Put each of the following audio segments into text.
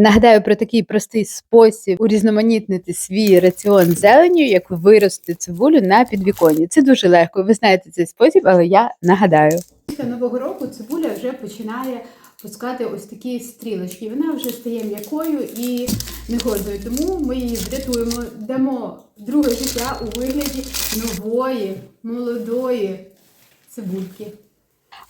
Нагадаю про такий простий спосіб урізноманітнити свій раціон зеленю, як вирости цибулю на підвіконні. Це дуже легко. Ви знаєте цей спосіб, але я нагадаю. Після нового року цибуля вже починає пускати ось такі стрілочки. Вона вже стає м'якою і негодною. Тому ми її врятуємо, дамо друге життя у вигляді нової, молодої цибульки.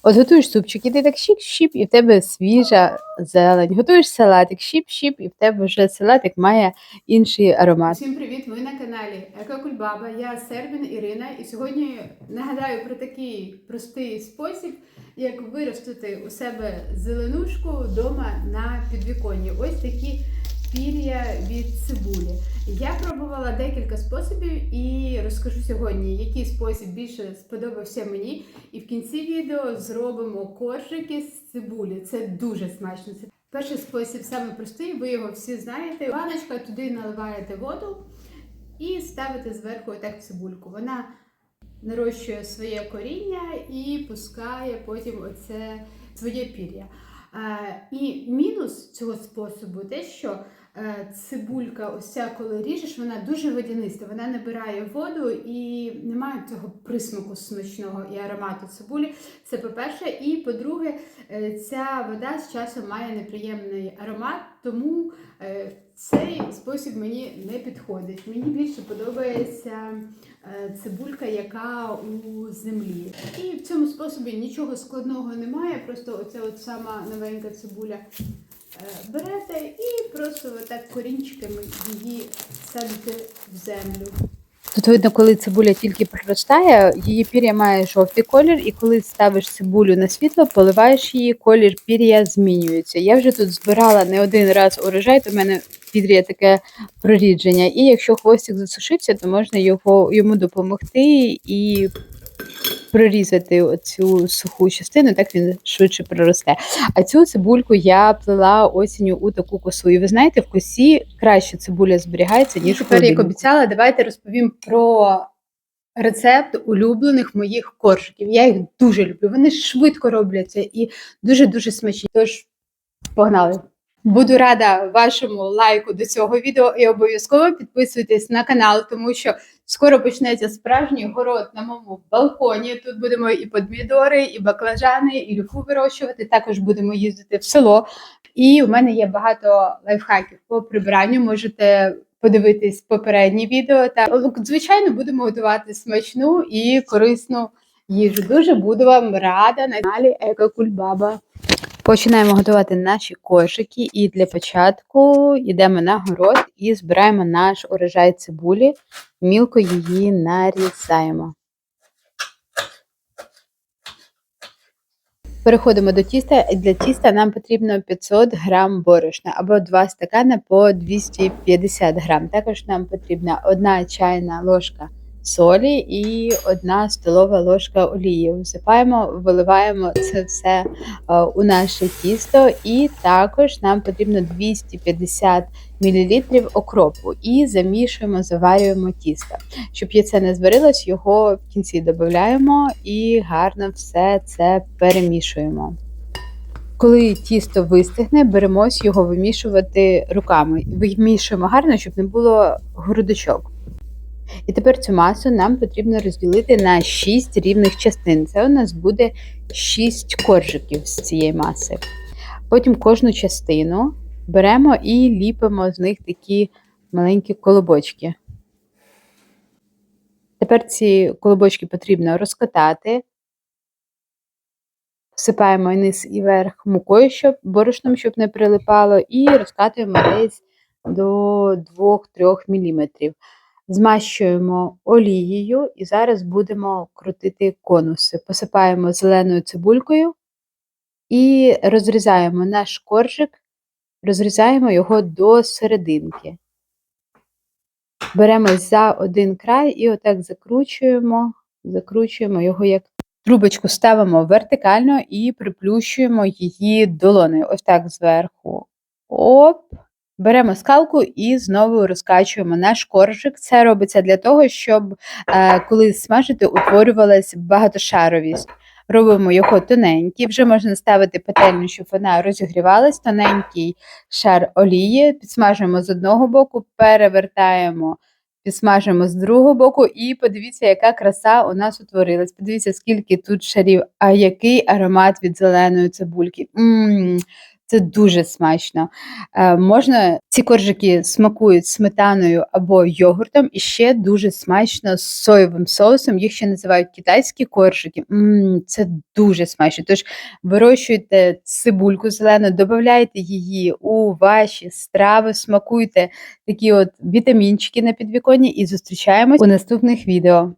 От готуєш супчик, і ти так щіп-щіп, і в тебе свіжа зелень. Готуєш салатик, щіп-щіп, і в тебе вже салатик має інший аромат. Всім привіт! Ви на каналі Екокульбаба. Я Сербін Ірина, і сьогодні нагадаю про такий простий спосіб, як виростити у себе зеленушку вдома на підвіконні. Ось такі пір'я від цибулі. Я пробувала декілька способів і розкажу сьогодні, який спосіб більше сподобався мені. І в кінці відео зробимо коржики з цибулі. Це дуже смачно. Перший спосіб саме простий, ви його всі знаєте. Баночка туди наливаєте воду і ставите зверху отак цибульку. Вона нарощує своє коріння і пускає потім оце своє пір'я. Е, І мінус цього способу те, що цибулька, ось ця, коли ріжеш, вона дуже водяниста, вона набирає воду і немає цього присмаку смачного і аромату цибулі. Це по-перше. І по-друге, е, ця вода з часом має неприємний аромат, тому е, цей спосіб мені не підходить. Мені більше подобається е, цибулька, яка у землі. І в цьому способі нічого складного немає. Просто оця от сама новенька цибуля е, берете і просто отак корінчиками її садите в землю. Тут видно, коли цибуля тільки проростає, її пір'я має жовтий колір, і коли ставиш цибулю на світло, поливаєш її, колір пір'я змінюється. Я вже тут збирала не один раз урожай, то в мене пір'я таке прорідження. І якщо хвостик засушився, то можна його йому допомогти і прорізати оцю суху частину, так він швидше проросте. А цю цибульку я плела осінню у таку косу. І ви знаєте, в косі краще цибуля зберігається, ніж Тепер, як обіцяла, давайте розповім про рецепт улюблених моїх коржиків. Я їх дуже люблю. Вони швидко робляться і дуже-дуже смачні. Тож погнали! Буду рада вашому лайку до цього відео і обов'язково підписуйтесь на канал, тому що скоро почнеться справжній город на моєму балконі. Тут будемо і помідори, і баклажани, і люфу вирощувати. Також будемо їздити в село. І у мене є багато лайфхаків по прибиранню. Можете подивитись попередні відео. Та звичайно будемо готувати смачну і корисну їжу. Дуже буду вам рада на каналі Екокульбаба. Починаємо готувати наші кошики, і для початку йдемо на город і збираємо наш урожай цибулі, мілко її нарізаємо. Переходимо до тіста. Для тіста нам потрібно 500 грам борошна або 2 стакани по 250 грам. Також нам потрібна 1 чайна ложка солі і 1 столова ложка олії. Всипаємо, виливаємо це все е, у наше тісто, і також нам потрібно 250 мл окропу і замішуємо, заварюємо тісто. Щоб яйце не зварилось, його в кінці додаємо і гарно все це перемішуємо. Коли тісто вистигне, беремось його вимішувати руками. Вимішуємо гарно, щоб не було грудочок. І тепер цю масу нам потрібно розділити на 6 рівних частин. Це у нас буде 6 коржиків з цієї маси. Потім кожну частину беремо і ліпимо з них такі маленькі колобочки. Тепер ці колобочки потрібно розкатати. Всипаємо низ і верх мукою, щоб борошном, щоб не прилипало, і розкатуємо десь до 2-3 мм. Змащуємо олією і зараз будемо крутити конуси. Посипаємо зеленою цибулькою і розрізаємо наш коржик, розрізаємо його до серединки. Беремо за один край і отак закручуємо, закручуємо його як трубочку ставимо вертикально і приплющуємо її долоною. Ось так зверху. Оп. Беремо скалку і знову розкачуємо наш коржик. Це робиться для того, щоб е, коли смажити, утворювалася багатошаровість. робимо його тоненький. Вже можна ставити пательню, щоб вона розігрівалась, тоненький шар олії, підсмажуємо з одного боку, перевертаємо, підсмажуємо з другого боку, і подивіться, яка краса у нас утворилась. Подивіться, скільки тут шарів, а який аромат від зеленої цибульки. м це дуже смачно. Е, можна ці коржики смакують сметаною або йогуртом, і ще дуже смачно з соєвим соусом. Їх ще називають китайські коржики. м це дуже смачно. Тож вирощуйте цибульку зелену, додавайте її у ваші страви, смакуйте такі от вітамінчики на підвіконні і зустрічаємось у наступних відео.